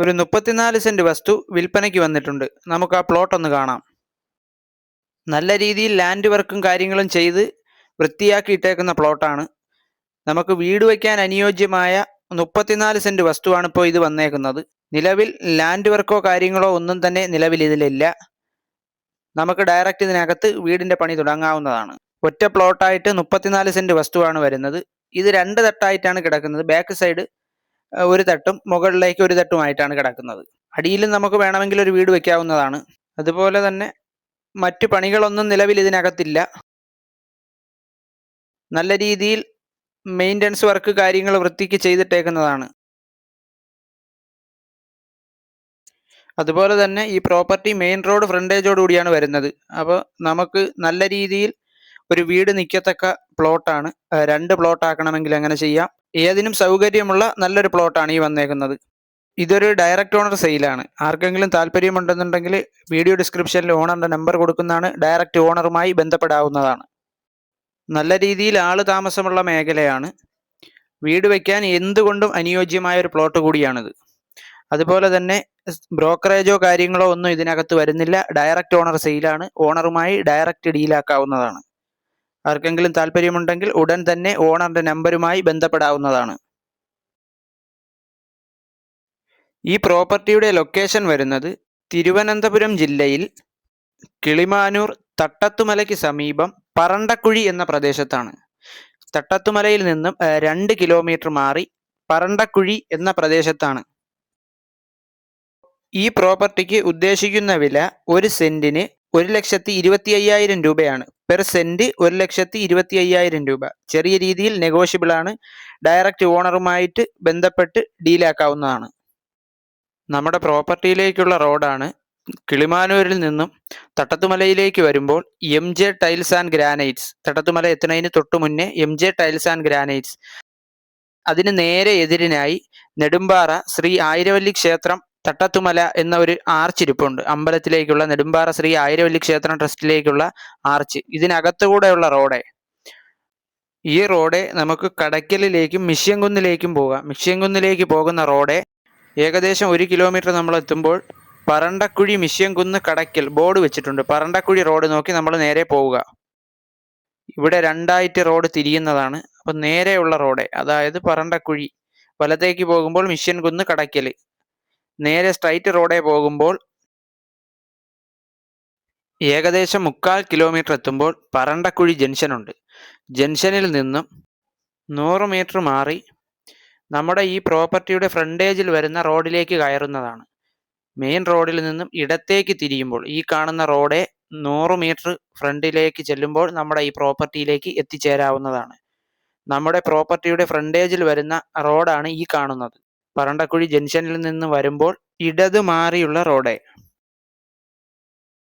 ഒരു മുപ്പത്തിനാല് സെന്റ് വസ്തു വിൽപ്പനയ്ക്ക് വന്നിട്ടുണ്ട്. നമുക്ക് ആ പ്ലോട്ട് ഒന്ന് കാണാം. നല്ല രീതിയിൽ ലാൻഡ് വർക്കും കാര്യങ്ങളും ചെയ്ത് വൃത്തിയാക്കി ഇട്ടേക്കുന്ന പ്ലോട്ടാണ് നമുക്ക് വീട് വയ്ക്കാൻ അനുയോജ്യമായ മുപ്പത്തിനാല് സെന്റ് വസ്തുവാണ് ഇപ്പോൾ ഇത് വന്നേക്കുന്നത്. നിലവിൽ ലാൻഡ് വർക്കോ കാര്യങ്ങളോ ഒന്നും തന്നെ നിലവിൽ ഇതിലില്ല. നമുക്ക് ഡയറക്റ്റ് ഇതിനകത്ത് വീടിന്റെ പണി തുടങ്ങാവുന്നതാണ്. ഒറ്റ പ്ലോട്ടായിട്ട് മുപ്പത്തിനാല് സെന്റ് വസ്തുവാണ് വരുന്നത്. ഇത് രണ്ട് തട്ടായിട്ടാണ് കിടക്കുന്നത്. ബാക്ക് സൈഡ് ഒരു തട്ടും മുകളിലേക്ക് ഒരു തട്ടുമായിട്ടാണ് കിടക്കുന്നത്. അടിയിലും നമുക്ക് വേണമെങ്കിൽ ഒരു വീട് വെക്കാവുന്നതാണ്. അതുപോലെ തന്നെ മറ്റു പണികളൊന്നും നിലവിൽ ഇതിനകത്തില്ല. നല്ല രീതിയിൽ മെയിന്റനൻസ് വർക്ക് കാര്യങ്ങൾ വൃത്തിക്ക് ചെയ്തിട്ടേക്കുന്നതാണ്. അതുപോലെ തന്നെ ഈ പ്രോപ്പർട്ടി മെയിൻ റോഡ് ഫ്രണ്ടേജോട് കൂടിയാണ് വരുന്നത്. അപ്പോൾ നമുക്ക് നല്ല രീതിയിൽ ഒരു വീട് നിൽക്കത്തക്ക പ്ലോട്ടാണ്. രണ്ട് പ്ലോട്ട് ആക്കണമെങ്കിൽ അങ്ങനെ ചെയ്യാം. ഏതിനും സൗകര്യമുള്ള നല്ലൊരു പ്ലോട്ടാണ് ഈ വന്നേക്കുന്നത്. ഇതൊരു ഡയറക്റ്റ് ഓണർ സെയിലാണ് ആർക്കെങ്കിലും താല്പര്യമുണ്ടെന്നുണ്ടെങ്കിൽ വീഡിയോ ഡിസ്ക്രിപ്ഷനിൽ ഓണറിന്റെ നമ്പർ കൊടുക്കുന്നതാണ് ഡയറക്റ്റ് ഓണറുമായി ബന്ധപ്പെടാവുന്നതാണ്. നല്ല രീതിയിൽ ആൾ താമസമുള്ള മേഖലയാണ്. വീട് വയ്ക്കാൻ എന്തുകൊണ്ടും അനുയോജ്യമായ ഒരു പ്ലോട്ട് കൂടിയാണിത്. അതുപോലെ തന്നെ ബ്രോക്കറേജോ കാര്യങ്ങളോ ഒന്നും ഇതിനകത്ത് വരുന്നില്ല. ഡയറക്റ്റ് ഓണർ സെയിലാണ് ഓണറുമായി ഡയറക്റ്റ് ഡീലാക്കാവുന്നതാണ് ആർക്കെങ്കിലും താല്പര്യമുണ്ടെങ്കിൽ ഉടൻ തന്നെ ഓണറിന്റെ നമ്പരുമായി ബന്ധപ്പെടാവുന്നതാണ്. ഈ പ്രോപ്പർട്ടിയുടെ ലൊക്കേഷൻ വരുന്നത് തിരുവനന്തപുരം ജില്ലയിൽ കിളിമാനൂർ തട്ടത്തുമലയ്ക്ക് സമീപം പറണ്ടക്കുഴി എന്ന പ്രദേശത്താണ്. തട്ടത്തുമലയിൽ നിന്നും രണ്ട് കിലോമീറ്റർ മാറി പറണ്ടക്കുഴി എന്ന പ്രദേശത്താണ്. ഈ പ്രോപ്പർട്ടിക്ക് ഉദ്ദേശിക്കുന്ന വില ഒരു സെന്റിന് ഒരു ലക്ഷത്തി ഇരുപത്തി അയ്യായിരം രൂപയാണ്. പെർ സെന്റ് ഒരു ലക്ഷത്തി ഇരുപത്തി അയ്യായിരം രൂപ. ചെറിയ രീതിയിൽ നെഗോഷ്യബിൾ ആണ്. ഡയറക്റ്റ് ഓണറുമായിട്ട് ബന്ധപ്പെട്ട് ഡീലാക്കാവുന്നതാണ് നമ്മുടെ പ്രോപ്പർട്ടിയിലേക്കുള്ള റോഡാണ് കിളിമാനൂരിൽ നിന്നും തട്ടത്തുമലയിലേക്ക് വരുമ്പോൾ M J tiles and granites Thattathumala എത്തുന്നതിന് തൊട്ടു മുന്നേ M J tiles and granites അതിന് നേരെ എതിരിനായി നെടുമ്പാറ ശ്രീ ആയിരവല്ലി ക്ഷേത്രം തട്ടത്തുമല എന്ന ഒരു ആർച്ച് ഇരിപ്പുണ്ട്. അമ്പലത്തിലേക്കുള്ള നെടുമ്പാറ ശ്രീ ആയിരവല്ലി ക്ഷേത്രം ട്രസ്റ്റിലേക്കുള്ള ആർച്ച് ഇതിനകത്തുകൂടെയുള്ള റോഡ് ഈ റോഡ് നമുക്ക് കടയ്ക്കലിലേക്കും മിഷ്യൻകുന്നിലേക്കും പോകാം. മിഷ്യൻകുന്നിലേക്ക് പോകുന്ന റോഡ് ഏകദേശം ഒരു കിലോമീറ്റർ നമ്മൾ എത്തുമ്പോൾ പറണ്ടക്കുഴി മിഷ്യൻകുന്ന് കടയ്ക്കൽ ബോർഡ് വെച്ചിട്ടുണ്ട്. പറണ്ടക്കുഴി റോഡ് നോക്കി നമ്മൾ നേരെ പോവുക. ഇവിടെ രണ്ടായിട്ട് റോഡ് തിരിയുന്നതാണ്. അപ്പം നേരെയുള്ള റോഡ് അതായത് പറണ്ടക്കുഴി. വലത്തേക്ക് പോകുമ്പോൾ മിഷ്യൻകുന്ന് കടയ്ക്കൽ നേരെ സ്ട്രൈറ്റ് റോഡേ പോകുമ്പോൾ ഏകദേശം മുക്കാൽ കിലോമീറ്റർ എത്തുമ്പോൾ പറണ്ടക്കുഴി ജംഗ്ഷൻ ഉണ്ട്. ജംഗ്ഷനിൽ നിന്നും നൂറ് മീറ്റർ മാറി നമ്മുടെ ഈ പ്രോപ്പർട്ടിയുടെ ഫ്രണ്ടേജിൽ വരുന്ന റോഡിലേക്ക് കയറുന്നതാണ്. മെയിൻ റോഡിൽ നിന്നും ഇടത്തേക്ക് തിരിയുമ്പോൾ ഈ കാണുന്ന റോഡെ നൂറ് മീറ്റർ ഫ്രണ്ടിലേക്ക് ചെല്ലുമ്പോൾ നമ്മുടെ ഈ പ്രോപ്പർട്ടിയിലേക്ക് എത്തിച്ചേരാവുന്നതാണ്. നമ്മുടെ പ്രോപ്പർട്ടിയുടെ ഫ്രണ്ടേജിൽ വരുന്ന റോഡാണ് ഈ കാണുന്നത്. പറണ്ടക്കുഴി ജംഗ്ഷനിൽ നിന്ന് വരുമ്പോൾ ഇടതുമാറിയുള്ള റോഡ്.